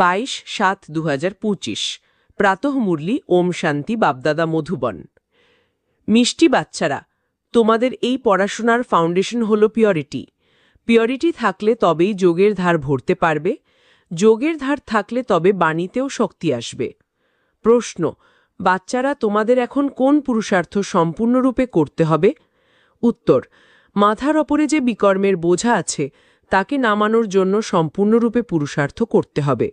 বাইশ সাত দু হাজার পঁচিশ। প্রাতঃ মুরলি ওম শান্তি বাপদাদা মধুবন। মিষ্টি বাচ্চারা, তোমাদের এই পড়াশোনার ফাউন্ডেশন হল পিওরিটি। পিওরিটি থাকলে তবেই যোগের ধার ভরতে পারবে। যোগের ধার থাকলে তবে বাণীতেও শক্তি আসবে। প্রশ্ন, বাচ্চারা তোমাদের এখন কোন পুরুষার্থ সম্পূর্ণরূপে করতে হবে? উত্তর, মাথার ওপরে যে বিকর্মের বোঝা আছে তাকে নামানোর জন্য সম্পূর্ণরূপে পুরুষার্থ করতে হবে।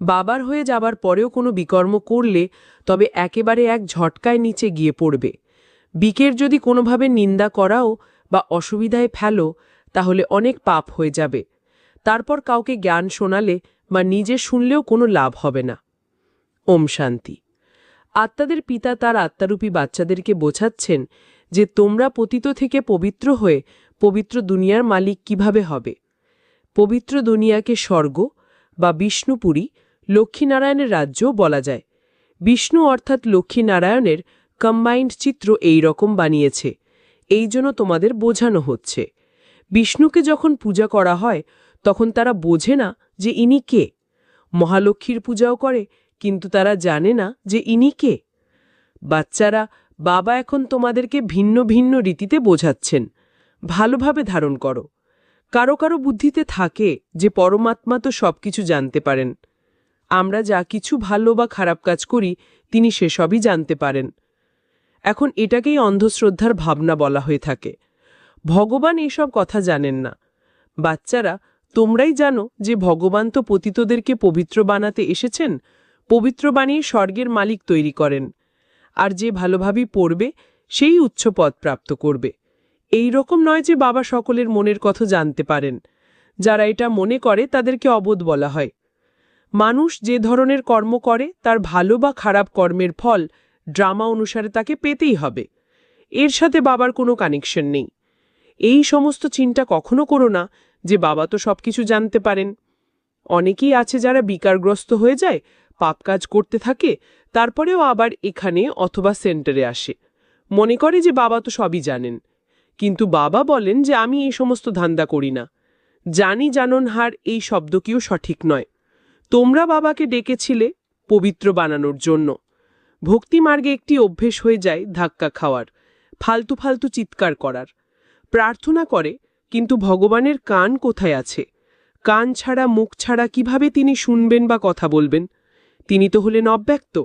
বাবার হয়ে যাবার পরেও কোনো বিকর্ম করলে তবে একেবারে এক ঝটকায় নিচে গিয়ে পড়বে। বিকের যদি কোনোভাবে নিন্দা করাও বা অসুবিধায় ফেলো, তাহলে অনেক পাপ হয়ে যাবে। তারপর কাউকে জ্ঞান শোনালে বা নিজে শুনলেও কোনো লাভ হবে না। ওম শান্তি। আত্মাদের পিতা তার আত্মারূপী বাচ্চাদেরকে বোঝাচ্ছেন যে তোমরা পতিত থেকে পবিত্র হয়ে পবিত্র দুনিয়ার মালিক কীভাবে হবে? পবিত্র দুনিয়াকে স্বর্গ বা বিষ্ণুপুরী লক্ষ্মীনারায়ণের রাজ্যও বলা যায়। বিষ্ণু অর্থাৎ লক্ষ্মীনারায়ণের কম্বাইন্ড চিত্র এই রকম বানিয়েছে। এই জন্য তোমাদের বোঝানো হচ্ছে। বিষ্ণুকে যখন পূজা করা হয়, তখন তারা বোঝে না যে ইনি কে। মহালক্ষ্মীর পূজাও করে, কিন্তু তারা জানে না যে ইনি কে। বাচ্চারা, বাবা এখন তোমাদেরকে ভিন্ন ভিন্ন রীতিতে বোঝাচ্ছেন। ভালোভাবে ধারণ করো। কারও কারও বুদ্ধিতে থাকে যে পরমাত্মা তো সব কিছু জানতে পারেন। আমরা যা কিছু ভালো বা খারাপ কাজ করি, তিনি সেসবই জানতে পারেন। এখন এটাকেই অন্ধশ্রদ্ধার ভাবনা বলা হয়ে থাকে। ভগবান এসব কথা জানেন না। বাচ্চারা, তোমরাই জানো যে ভগবান তো পতিতদেরকে পবিত্র বানাতে এসেছেন, পবিত্র বানিয়ে স্বর্গের মালিক তৈরি করেন। আর যে ভালোভাবেই পড়বে, সেই উচ্চ পদ প্রাপ্ত করবে। এই রকম নয় যে বাবা সকলের মনের কথা জানতে পারেন। যারা এটা মনে করে, তাদেরকে অবোধ বলা হয়। মানুষ যে ধরনের কর্ম করে, তার ভালো বা খারাপ কর্মের ফল ড্রামা অনুসারে তাকে পেতেই হবে। এর সাথে বাবার কোনো কানেকশন নেই। এই সমস্ত চিন্তা কখনো করো না যে বাবা তো সবকিছু জানতে পারেন। অনেকেই আছে যারা বিকারগ্রস্ত হয়ে যায়, পাপ কাজ করতে থাকে, তারপরেও আবার এখানে অথবা সেন্টারে আসে। মনে করে যে বাবা তো সবই জানেন। কিন্তু বাবা বলেন যে আমি এই সমস্ত ধান্দা করি না। জানি জানন হার এই শব্দটিও সঠিক নয়। তোমরা বাবাকে ডেকেছিলে পবিত্র বানানোর জন্য। ভক্তিমার্গে একটি অভ্যেস হয়ে যায় ধাক্কা খাওয়ার, ফালতু ফালতু চিৎকার করার। প্রার্থনা করে, কিন্তু ভগবানের কান কোথায় আছে? কান ছাড়া, মুখ ছাড়া কীভাবে তিনি শুনবেন বা কথা বলবেন? তিনি তো হলেন অব্যক্ত।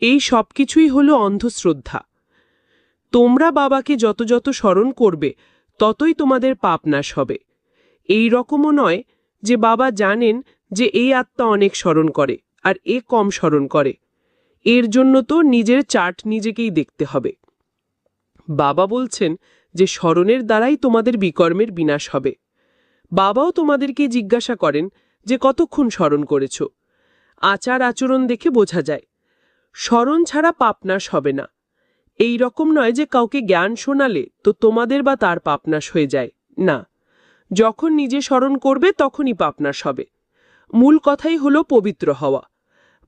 এই সব কিছুই হল অন্ধশ্রদ্ধা। তোমরা বাবাকে যত যত স্মরণ করবে, ততই তোমাদের পাপ নাশ হবে। এই রকমও নয় যে বাবা জানেন যে এই আত্মা অনেক স্মরণ করে, আর এ কম স্মরণ করে। এর জন্য তো নিজের চার্ট নিজেকেই দেখতে হবে। বাবা বলছেন যে স্মরণের দ্বারাই তোমাদের বিকর্মের বিনাশ হবে। বাবাও তোমাদেরকে জিজ্ঞাসা করেন যে কতক্ষণ স্মরণ করেছ? আচার আচরণ দেখে বোঝা যায়, স্মরণ ছাড়া পাপনাশ হবে না। এই রকম নয় যে কাউকে জ্ঞান শোনালে তো তোমাদের বা তার পাপনাশ হয়ে যায়। না, যখন নিজে স্মরণ করবে তখনই পাপনাশ হবে। মূল কথাই হলো পবিত্র হওয়া।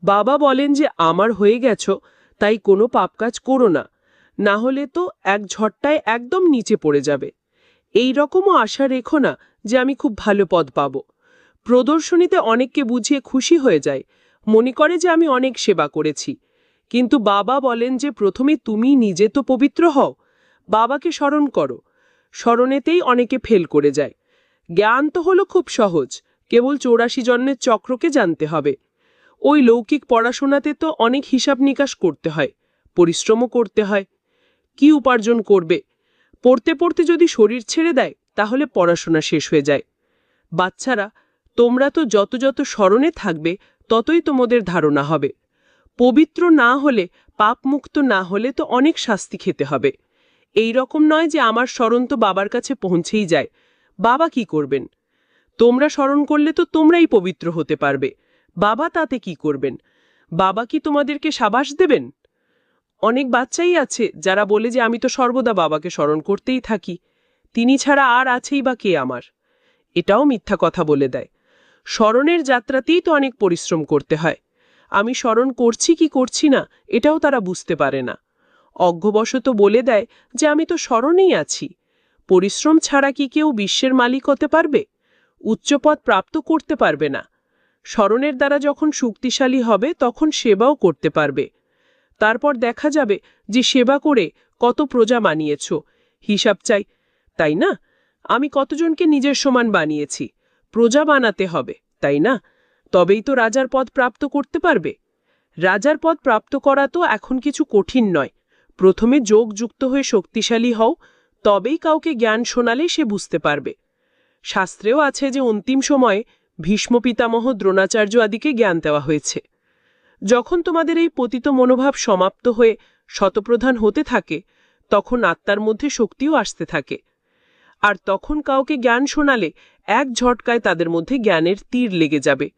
বাবা বলেন যে, আমার হয়ে গেছ, তাই কোনো পাপ কাজ করো না। না হলে তো এক ঝট্টায় একদম নিচে পড়ে যাবে। এই রকমও আশা রেখো না যে, আমি খুব ভালো পদ পাব। প্রদর্শনীতে অনেককে বুঝিয়ে খুশি হয়ে যায়। মনে করে যে, আমি অনেক সেবা করেছি। কিন্তু বাবা বলেন যে প্রথমে তুমি নিজে তো পবিত্র হও, বাবাকে স্মরণ করো। স্মরণেতেই অনেকে ফেল করে যায়। জ্ঞান তো হলো খুব সহজ, কেবল চৌরাশি জন্মের চক্রকে জানতে হবে। ওই লৌকিক পড়াশোনাতে তো অনেক হিসাব নিকাশ করতে হয়, পরিশ্রমও করতে হয়। কি উপার্জন করবে? পড়তে পড়তে যদি শরীর ছেড়ে দেয়, তাহলে পড়াশোনা শেষ হয়ে যায়। বাচ্চারা, তোমরা তো যত যত স্মরণে থাকবে, ততই তোমাদের ধারণা হবে। পবিত্র না হলে, পাপমুক্ত না হলে তো অনেক শাস্তি খেতে হবে। এই রকম নয় যে আমার স্মরণ তো বাবার কাছে পৌঁছেই যায়। বাবা কি করবেন? তোমরা স্মরণ করলে তো তোমরাই পবিত্র হতে পারবে। বাবা তাতে কি করবেন? বাবা কি তোমাদেরকে সাবাস দেবেন? অনেক বাচ্চাই আছে যারা বলে যে আমি তো সর্বদা বাবাকে স্মরণ করতেই থাকি। তিনি ছাড়া আর আছেই বা কে আমার? এটাও মিথ্যা কথা বলে দেয়। স্মরণের যাত্রাতেই তো অনেক পরিশ্রম করতে হয়। আমি স্মরণ করছি কি করছি না, এটাও তারা বুঝতে পারে না। অজ্ঞবশত বলে দেয় যে আমি তো স্মরণেই আছি। পরিশ্রম ছাড়া কি কেউ বিশ্বের মালিক হতে পারবে? উচ্চপদ প্রাপ্ত করতে পারবে না। স্মরণের দ্বারা যখন শক্তিশালী হবে, তখন সেবাও করতে পারবে। তারপর দেখা যাবে যে সেবা করে কত প্রজা বানিয়েছ। হিসাব চাই, তাই না? আমি কতজনকে নিজের সমান বানিয়েছি। প্রজা বানাতে হবে, তাই না? তবেই তো রাজার পদ প্রাপ্ত করতে পারবে। রাজার পদ প্রাপ্ত করা তো এখন কিছু কঠিন নয়। প্রথমে যোগ যুক্ত হয়ে শক্তিশালী হও, তবেই কাউকে জ্ঞান শোনালে সে বুঝতে পারবে। শাস্ত্রেও আছে যে অন্তিম সময়ে ভীষ্ম পিতামহ দ্রোণাচার্য আদিকে জ্ঞান দেওয়া হয়েছে। যখন তোমাদের এই পতিত মনোভাব সমাপ্ত হয়ে শতপ্রধান হতে থাকে, তখন আত্মার মধ্যে শক্তিও আসতে থাকে। আর তখন কাউকে জ্ঞান শোনালে এক ঝটকায় তাদের মধ্যে জ্ঞানের তীর লেগে যাবে।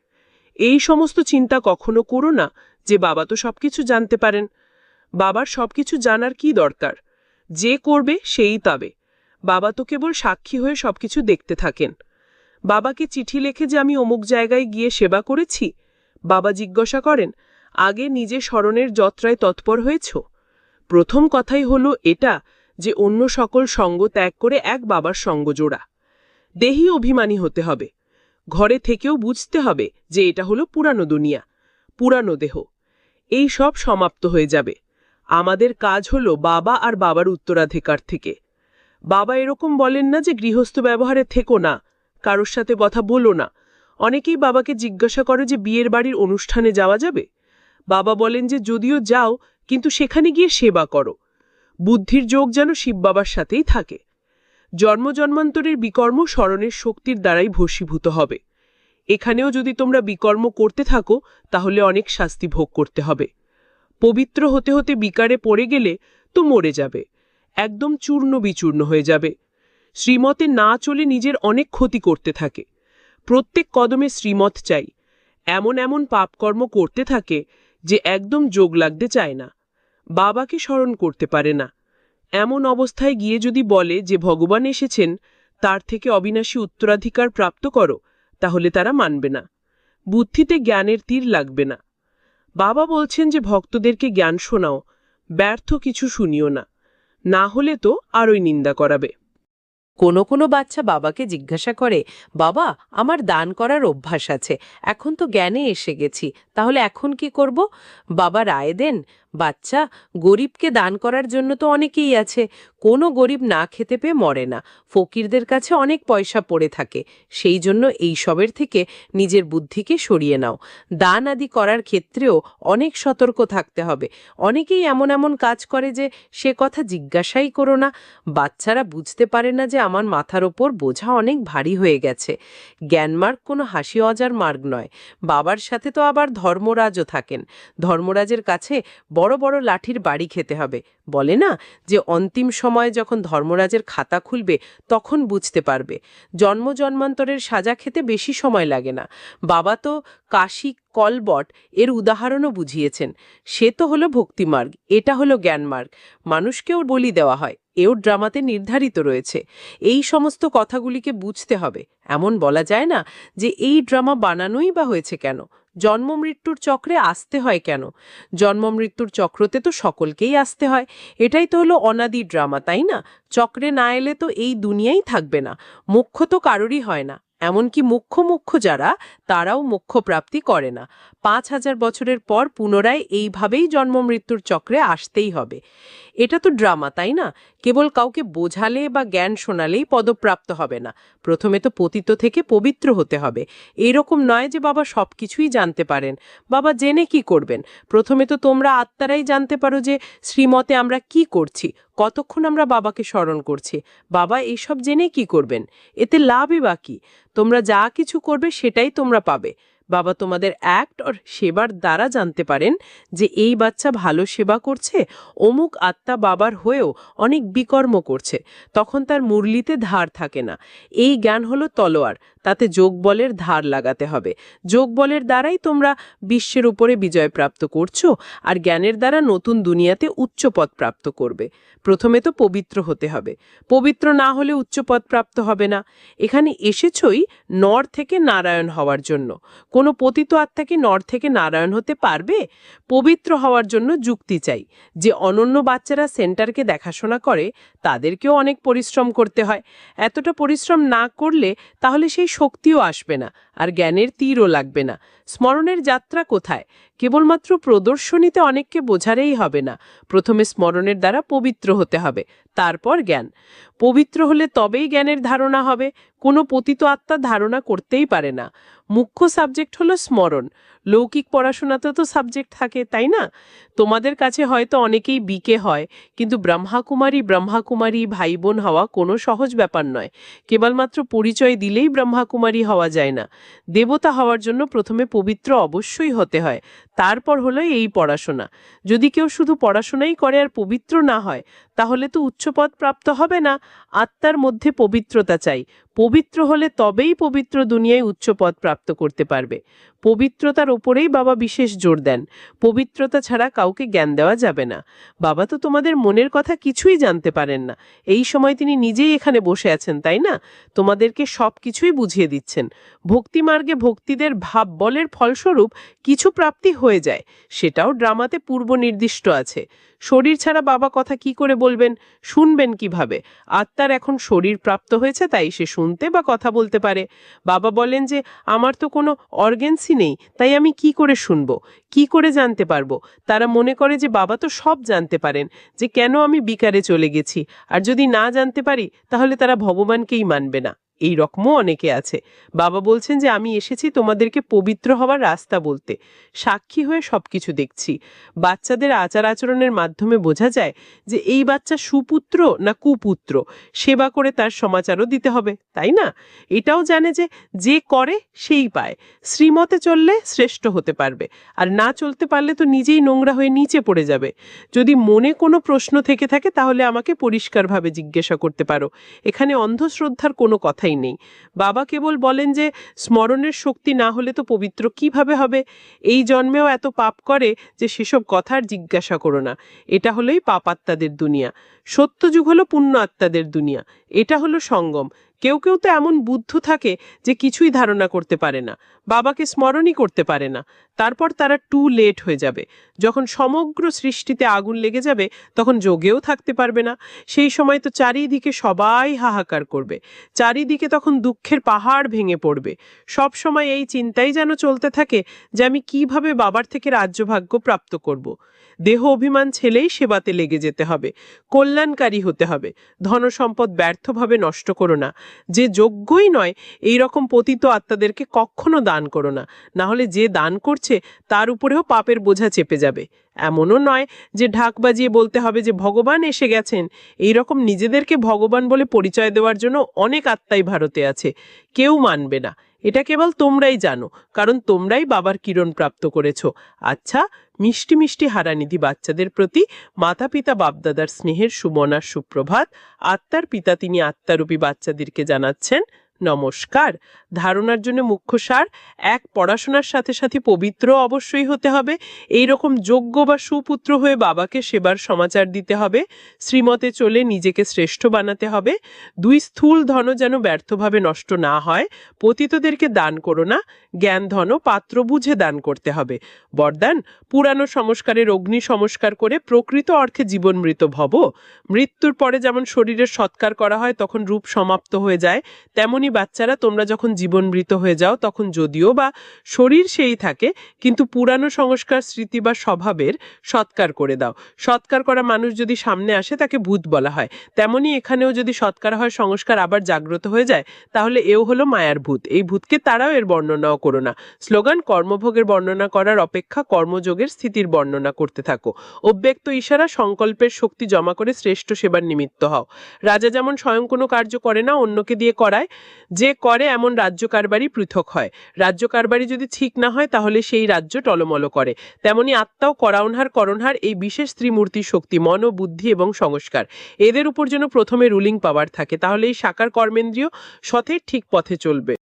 এই সমস্ত চিন্তা কখনো করো না যে বাবা তো সবকিছু জানতে পারেন। বাবার সবকিছু জানার কি দরকার? যে করবে সেই তবে। বাবা তো কেবল সাক্ষী হয়ে সবকিছু দেখতে থাকেন। বাবাকে চিঠি লেখে যে আমি অমুক জায়গায় গিয়ে সেবা করেছি? বাবা জিজ্ঞাসা করেন, আগে নিজে স্মরণের যত্রায় তৎপর হয়েছ? প্রথম কথাই হলো এটা যে অন্য সকল সঙ্গ ত্যাগ করে এক বাবার সঙ্গ জোড়া। দেহি অভিমানী হতে হবে। ঘরে থেকেও বুঝতে হবে যে এটা হলো পুরানো দুনিয়া, পুরানো দেহ। এই সব সমাপ্ত হয়ে যাবে। আমাদের কাজ হলো বাবা আর বাবার উত্তরাধিকার থেকে। বাবা এরকম বলেন না যে গৃহস্থ ব্যবহারে থেকো না, কারোর সাথে কথা বলো না। অনেকেই বাবাকে জিজ্ঞাসা করে যে বিয়ের বাড়ির অনুষ্ঠানে যাওয়া যাবে? বাবা বলেন যে যদিও যাও, কিন্তু সেখানে গিয়ে সেবা করো। বুদ্ধির যোগ যেন শিব বাবার সাথেই থাকে। জন্ম জন্মান্তরের বিকর্ম স্মরণের শক্তির দ্বারাই ভস্মীভূত হবে। এখানেও যদি তোমরা বিকর্ম করতে থাকো, তাহলে অনেক শাস্তি ভোগ করতে হবে। পবিত্র হতে হতে বিকারে পড়ে গেলে তো মরে যাবে। একদম চূর্ণ বিচূর্ণ হয়ে যাবে। শ্রীমতে না চলে নিজের অনেক ক্ষতি করতে থাকে। প্রত্যেক কদমে শ্রীমত চাই। এমন এমন পাপকর্ম করতে থাকে যে একদম যোগ লাগতে চায় না। বাবাকে স্মরণ করতে পারে না। এমন অবস্থায় গিয়ে যদি বলে যে ভগবান এসেছেন, তার থেকে অবিনাশী উত্তরাধিকার প্রাপ্ত করো, তাহলে তারা মানবে না। বুদ্ধিতে জ্ঞানের তীর লাগবে না। বাবা বলছেন যে ভক্তদেরকে জ্ঞান শোনাও, ব্যর্থ কিছু শুনিও না। না হলে তো আরই নিন্দা করাবে। কোনো কোনো বাচ্চা বাবাকে জিজ্ঞাসা করে, বাবা, আমার দান করার অভ্যাস আছে, এখন তো জ্ঞানে এসে গেছি, তাহলে এখন কি করব? বাবা রায় দেন বাচ্চা গরিবকে দান করার জন্য তো অনেকেই আছে। কোনো গরিব না খেতে পেয়ে মরে না। ফকিরদের কাছে অনেক পয়সা পড়ে থাকে। সেই জন্য এই সবের থেকে নিজের বুদ্ধিকে সরিয়ে নাও। দান আদি করার ক্ষেত্রেও অনেক সতর্ক থাকতে হবে। অনেকেই এমন এমন কাজ করে যে সে কথা জিজ্ঞাসাই করো না। বাচ্চারা বুঝতে পারে না যে আমার মাথার ওপর বোঝা অনেক ভারী হয়ে গেছে। জ্ঞানমার্গ কোনো হাসি অজার মার্গ নয়। বাবার সাথে তো আবার ধর্মরাজও থাকেন। ধর্মরাজের কাছে বড় বড় লাঠির বাড়ি খেতে হবে। বলে না যে অন্তিম সময়ে যখন ধর্মরাজের খাতা খুলবে, তখন বুঝতে পারবে। জন্ম জন্মান্তরের সাজা খেতে বেশি সময় লাগে না। বাবা তো কাশি কলবট এর উদাহরণও বুঝিয়েছেন। সে তো হলো ভক্তিমার্গ, এটা হলো জ্ঞানমার্গ। মানুষকেও বলি দেওয়া হয়, এও ড্রামাতে নির্ধারিত রয়েছে। এই সমস্ত কথাগুলিকে বুঝতে হবে। এমন বলা যায় না যে এই ড্রামা বানানোই বা হয়েছে কেন? জন্ম মৃত্যুর চক্রে আসতে হয় কেন? জন্ম মৃত্যুর চক্রতে তো সকলকেই আসতে হয়। এটাই তো হলো অনাদি ড্রামা, তাই না? চক্রে না এলে তো এই দুনিয়াই থাকবে না। মুখ্য তো কারোরই হয় না। এমনকি মুখ্য মুখ্য যারা তারাও মুখ্য প্রাপ্তি করে না। পাঁচ হাজার বছরের পর পুনরায় এইভাবেই জন্ম মৃত্যুর চক্রে আসতেই হবে। এটা তো ড্রামা, তাই না? কেবল কাউকে বোঝালে বা জ্ঞান শোনালেই পদপ্রাপ্ত হবে না। প্রথমে তো পতিত থেকে পবিত্র হতে হবে। এরকম নয় যে বাবা সব কিছুই জানতে পারেন। বাবা জেনে কি করবেন? প্রথমে তো তোমরা আত্মারাই জানতে পারো যে শ্রীমতে আমরা কি করছি, কতক্ষণ আমরা বাবাকে স্মরণ করছি। বাবা এইসব জেনে কি করবেন? এতে লাভই বা কি? তোমরা যা কিছু করবে সেটাই তোমরা পাবে। বাবা তোমাদের অ্যাক্ট আর সেবার দ্বারা জানতে পারেন যে এই বাচ্চা ভালো সেবা করছে, অমুক আত্মা বাবার হয়েও অনেক বিকর্ম করছে, তখন তার মুরলিতে ধার থাকে না। এই জ্ঞান হলো তলোয়ার, তাতে যোগ বলের ধার লাগাতে হবে। যোগ বলের দ্বারাই তোমরা বিশ্বের উপরে বিজয় প্রাপ্ত করছ আর জ্ঞানের দ্বারা নতুন দুনিয়াতে উচ্চ পদ প্রাপ্ত করবে। প্রথমে তো পবিত্র হতে হবে। পবিত্র না হলে উচ্চ পদ প্রাপ্ত হবে না। এখানে এসেছই নর থেকে নারায়ণ হওয়ার জন্য। কোনো পতিত আত্মাকে নর থেকে নারায়ণ হতে পারবে? পবিত্র হওয়ার জন্য যুক্তি চাই। যে অনন্য বাচ্চারা সেন্টারকে দেখাশোনা করে, তাদেরকেও অনেক পরিশ্রম করতে হয়। এতটা পরিশ্রম না করলে তাহলে সেই শক্তিও আসবে না, আর জ্ঞানের তীরও লাগবে না। স্মরণের যাত্রা কোথায়? কেবলমাত্র প্রদর্শনীতে অনেককে বোঝারেই হবে না। প্রথমে স্মরণের দ্বারা পবিত্র হতে হবে, তারপর জ্ঞান। পবিত্র হলে তবেই জ্ঞানের ধারণা হবে, কোনো পতিত আত্মা ধারণা করতেই পারে না। মুখ্য সাবজেক্ট হলো স্মরণ। লৌকিক পড়াশোনাতে তো সাবজেক্ট থাকে, তাই না? তোমাদের কাছে হয়তো অনেকেই বিকে হয়, কিন্তু ব্রহ্মাকুমারী ব্রহ্মাকুমারী ভাই বোন হওয়া কোনো সহজ ব্যাপার নয়। কেবলমাত্র পরিচয় দিলেই ব্রহ্মাকুমারী হওয়া যায় না। দেবতা হওয়ার জন্য প্রথমে পবিত্র অবশ্যই হতে হয়। তারপর হলো এই পড়াশোনা। যদি কেউ শুধু পড়াশোনাই করে আর পবিত্র না হয় তাহলে তো উচ্চপদ প্রাপ্ত হবে না। আত্মার মধ্যে পবিত্রতা চাই। পবিত্র হলে তবেই পবিত্র দুনিয়ায় উচ্চপদ প্রাপ্ত করতে পারবে। পবিত্রতার ওপরেই বাবা বিশেষ জোর দেন। পবিত্রতা ছাড়া কাউকে জ্ঞান দেওয়া যাবে না। বাবা তো তোমাদের মনের কথা কিছুই জানতে পারেন না। এই সময় তিনি নিজেই এখানে বসে আছেন, তাই না? তোমাদেরকে সব কিছুই বুঝিয়ে দিচ্ছেন। ভক্তিমার্গে ভক্তিদের ভাব বলের ফলস্বরূপ কিছু প্রাপ্তি হয়ে যায়। সেটাও ড্রামাতে পূর্ব নির্দিষ্ট আছে। শরীর ছাড়া বাবা কথা কি করে বলবেন, শুনবেন কীভাবে? আত্মার এখন শরীর প্রাপ্ত হয়েছে, তাই সে শুনতে বা কথা বলতে পারে। বাবা বলেন যে, আমার তো কোনো অর্গেন্সই নেই, তাই আমি কি করে শুনব? কি করে জানতে পারব? তারা মনে করে যে, বাবা তো সব জানতে পারেন, যে কেন আমি বিকারে চলে গেছি। আর যদি না জানতে পারি, তাহলে তারা ভগবানকেই মানবে না। এই রকমও অনেকে আছে। বাবা বলছেন যে, আমি এসেছি তোমাদেরকে পবিত্র হওয়ার রাস্তা বলতে। সাক্ষী হয়ে সব কিছু দেখছি। বাচ্চাদের আচার আচরণের মাধ্যমে বোঝা যায় যে, এই বাচ্চা সুপুত্র না কুপুত্র? সেবা করে তার সমাচারও দিতে হবে, তাই না? এটাও জানে যে যে করে সেই পায়। শ্রীমতে চললে শ্রেষ্ঠ হতে পারবে। আর না চলতে পারলে তো নিজেই নোংরা হয়ে নিচে পড়ে যাবে। যদি মনে কোনো প্রশ্ন থেকে থাকে, তাহলে আমাকে পরিষ্কারভাবে জিজ্ঞাসা করতে পারো। এখানে অন্ধশ্রদ্ধার কোনো কথাই নেই। বাবা কেবল বলেন যে, স্মরণের শক্তি না হলে তো পবিত্র কীভাবে হবে? এই জন্মেও এত পাপ করে যে সেসব কথার জিজ্ঞাসা করো না। এটা হলোই পাপ আত্মাদের দুনিয়া। সত্যযুগ হলো পুণ্য আত্মাদের দুনিয়া। এটা হলো সঙ্গম। কেউ কেউ তো এমন বুদ্ধ থাকে যে কিছুই ধারণা করতে পারে না, বাবাকে স্মরণই করতে পারে না। তারপর তারা টু লেট হয়ে যাবে। যখন সমগ্র সৃষ্টিতে আগুন লেগে যাবে, তখন যোগেও থাকতে পারবে না। সেই সময় তো চারিদিকে সবাই হাহাকার করবে। চারিদিকে তখন দুঃখের পাহাড় ভেঙে পড়বে। সব সময় এই চিন্তাই যেন চলতে থাকে যে আমি কীভাবে বাবার থেকে রাজ্যভাগ্য প্রাপ্ত করব। দেহ অভিমান ছেলেই সেবাতে লেগে যেতে হবে, কল্যাণকারী হতে হবে। ধনসম্পদ ব্যর্থভাবে নষ্ট করো না। যে যোগ্যই নয় এই রকম পতিত আত্মাদেরকে কখনো দান করো না। না হলে যে দান করছে, তার উপরেও পাপের বোঝা চেপে যাবে। এমনও নয় যে ঢাক বাজিয়ে বলতে হবে যে ভগবান এসে গেছেন। এই রকম নিজেদেরকে ভগবান বলে পরিচয় দেওয়ার জন্য অনেক আত্মাই ভারতে আছে। কেউ মানবে না। এটা কেবল তোমরাই জানো, কারণ তোমরাই বাবার কিরণ প্রাপ্ত করেছ। আচ্ছা মিষ্টি মিষ্টি হারানিধি বাচ্চাদের প্রতি মাতা পিতা বাপদাদার স্নেহের সুমনার সুপ্রভাত, আত্মার পিতা তিনি আত্মারূপী বাচ্চাদেরকে জানাচ্ছেন। নমস্কার। ধারণার জন্য মুখ্য সার, এক পড়াশোনার সাথে সাথে পবিত্র অবশ্যই হতে হবে। এই রকম যোগ্য বা সুপুত্র হয়ে বাবাকে সেবার সমাচার দিতে হবে। শ্রীমতে চলে নিজেকে শ্রেষ্ঠ বানাতে হবে। দুই স্থূল ধন যেন ব্যর্থভাবে নষ্ট না হয়। পতিতদেরকে দান করো না। জ্ঞান, ধন পাত্র বুঝে দান করতে হবে। বরদান, পুরানো সংস্কারের অগ্নি সংস্কার করে প্রকৃত অর্থে জীবন মৃত ভব। মৃত্যুর পরে যেমন শরীরের সৎকার করা হয়, তখন রূপ সমাপ্ত হয়ে যায়। তেমনি বাচ্চারা তোমরা যখন জীবন মৃত হয়ে যাও, তখন যদিও বা শরীর সেই থাকে, কিন্তু পুরানো সংস্কার স্মৃতি বা স্বভাবের সৎকার করে দাও। সৎকার করা মানুষ যদি সামনে আসে, তাকে ভূত বলা হয়। তেমনি এখানেও যদি সৎকার হয়, সংস্কার আবার জাগ্রত হয়ে যায়, তাহলে এও হলো মায়ার ভূত। এই ভূতকে তারাও এর বর্ণনাও করো না। স্লোগান, কর্মভোগের বর্ণনা করার অপেক্ষা কর্মযোগের স্থিতির বর্ণনা করতে থাকো। অব্যক্ত ইশারা, সংকল্পের শক্তি জমা করে শ্রেষ্ঠ সেবার নিমিত্ত হও। রাজা যেমন স্বয়ং কোনো কার্য করে না, অন্যকে দিয়ে করায় যে করে এমন রাজ্য কারবারই পৃথক হয়। রাজ্য কারবারই যদি ঠিক না হয়, তাহলে সেই রাজ্য টলমল করে। তেমনি আত্মাও করাউনহার করণহার এই বিশেষ ত্রিমূর্তি শক্তি, মন, বুদ্ধি এবং সংস্কার। এদের উপর যেন প্রথমে রুলিং পাওয়ার থাকে, তাহলে এই সাকার কর্মেন্দ্রীয় সথের ঠিক পথে চলবে।